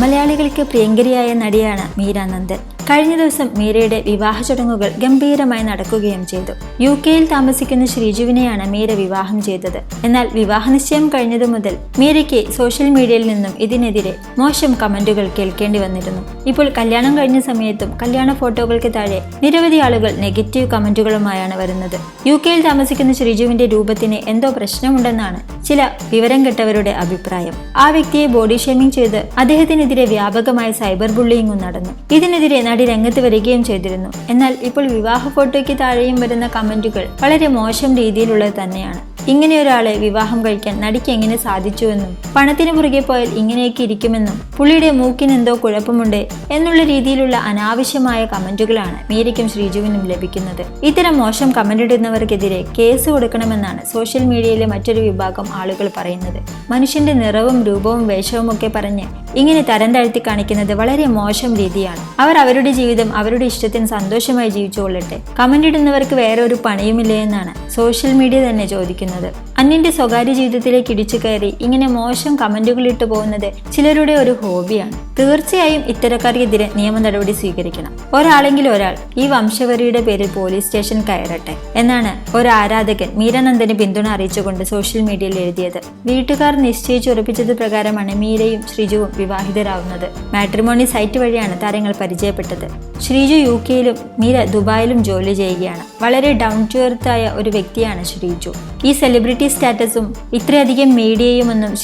മലയാളികൾക്ക് പ്രിയങ്കരിയായ നടിയാണ് മീര നന്ദൻ. കഴിഞ്ഞ ദിവസം മീരയുടെ വിവാഹ ചടങ്ങുകൾ ഗംഭീരമായി നടക്കുകയും ചെയ്തു. യു കെയിൽ താമസിക്കുന്ന ശ്രീജുവിനെയാണ് മീര വിവാഹം ചെയ്തത്. എന്നാൽ വിവാഹ നിശ്ചയം കഴിഞ്ഞതു മുതൽ മീരയ്ക്ക് സോഷ്യൽ മീഡിയയിൽ നിന്നും ഇതിനെതിരെ മോശം കമന്റുകൾ കേൾക്കേണ്ടി വന്നിരുന്നു. ഇപ്പോൾ കല്യാണം കഴിഞ്ഞ സമയത്തും കല്യാണ ഫോട്ടോകൾക്ക് താഴെ നിരവധി ആളുകൾ നെഗറ്റീവ് കമന്റുകളുമായാണ് വരുന്നത്. യു കെയിൽ താമസിക്കുന്ന ശ്രീജുവിന്റെ രൂപത്തിന് എന്തോ പ്രശ്നമുണ്ടെന്നാണ് ചില വിവരം കെട്ടവരുടെ അഭിപ്രായം. ആ വ്യക്തിയെ ബോഡി ഷേമിംഗ് ചെയ്ത് അദ്ദേഹത്തിനെതിരെ വ്യാപകമായ സൈബർ ബുള്ളിയിങ്ങും നടന്നു. ഇതിനെതിരെ നടി രംഗത്ത് വരികയും ചെയ്തിരുന്നു. എന്നാൽ ഇപ്പോൾ വിവാഹ ഫോട്ടോയ്ക്ക് താഴെയും വരുന്ന കമന്റുകൾ വളരെ മോശം രീതിയിലുള്ളത് തന്നെയാണ്. ഇങ്ങനെ ഒരാളെ വിവാഹം കഴിക്കാൻ നടിക്ക് എങ്ങനെ സാധിച്ചുവെന്നും പണത്തിന് പുറകെ പോയാൽ ഇങ്ങനെയൊക്കെ ഇരിക്കുമെന്നും പുള്ളിയുടെ മൂക്കിന് എന്തോ കുഴപ്പമുണ്ട് എന്നുള്ള രീതിയിലുള്ള അനാവശ്യമായ കമന്റുകളാണ് മീരയ്ക്കും ശ്രീജുവിനും ലഭിക്കുന്നത്. ഇത്തരം മോശം കമന്റ് ഇടുന്നവർക്കെതിരെ കേസ് കൊടുക്കണമെന്നാണ് സോഷ്യൽ മീഡിയയിലെ മറ്റൊരു വിഭാഗം ആളുകൾ പറയുന്നത്. മനുഷ്യന്റെ നിറവും രൂപവും വേഷവും ഒക്കെ പറഞ്ഞ് ഇങ്ങനെ തരം താഴ്ത്തി കാണിക്കുന്നത് വളരെ മോശം രീതിയാണ്. അവർ അവരുടെ ജീവിതം അവരുടെ ഇഷ്ടത്തിന് സന്തോഷമായി ജീവിച്ചുകൊള്ളട്ടെ. കമന്റ് ഇടുന്നവർക്ക് വേറെ ഒരു പണിയുമില്ല എന്നാണ് സോഷ്യൽ മീഡിയ തന്നെ ചോദിക്കുന്നത്. അന്യന്റെ സ്വകാര്യ ജീവിതത്തിലേക്ക് ഇടിച്ചു കയറി ഇങ്ങനെ മോശം കമന്റുകൾ ഇട്ടു പോകുന്നത് ചിലരുടെ ഒരു ഹോബിയാണ് തീർച്ചയായും ഇത്തരക്കാർക്കെതിരെ നിയമ നടപടി സ്വീകരിക്കണം. ഒരാളെങ്കിലും ഒരാൾ ഈ വംശവരിയുടെ പേരിൽ പോലീസ് സ്റ്റേഷൻ കയറട്ടെ എന്നാണ് ഒരു ആരാധകൻ മീരാനന്ദന് പിന്തുണ അറിയിച്ചുകൊണ്ട് സോഷ്യൽ മീഡിയയിൽ എഴുതിയത്. വീട്ടുകാർ നിശ്ചയിച്ചുറപ്പിച്ചത് പ്രകാരമാണ് മീരയും ശ്രീജുവും വിവാഹിതരാവുന്നത്. മാട്രിമോണി സൈറ്റ് വഴിയാണ് താരങ്ങൾ പരിചയപ്പെട്ടത്. ശ്രീജു യു കെയിലും മീര ദുബായിലും ജോലി ചെയ്യുകയാണ്. വളരെ ഡൗൺ ടു എർത്തായ ഒരു വ്യക്തിയാണ് ശ്രീജു. ഈ സെലിബ്രിറ്റി സ്റ്റാറ്റസും ഇത്രയധികം മീഡിയയും ഒന്നും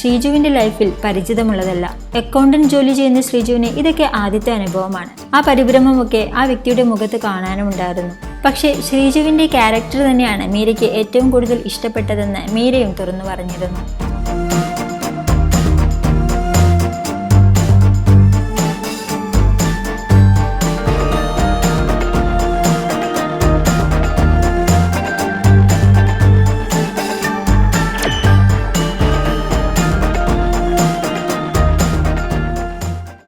ലൈഫിൽ പരിചിതമുള്ളതല്ല. അക്കൗണ്ടന്റ് ജോലി ചെയ്യുന്ന ശ്രീജുവിന് ഇതൊക്കെ ആദ്യത്തെ അനുഭവമാണ്. ആ പരിഭ്രമമൊക്കെ ആ വ്യക്തിയുടെ മുഖത്ത് കാണാനുമുണ്ടായിരുന്നു. പക്ഷേ ശ്രീജുവിന്റെ ക്യാരക്ടർ തന്നെയാണ് മീരയ്ക്ക് ഏറ്റവും കൂടുതൽ ഇഷ്ടപ്പെട്ടതെന്ന് മീരയും തുറന്നു പറഞ്ഞിരുന്നു.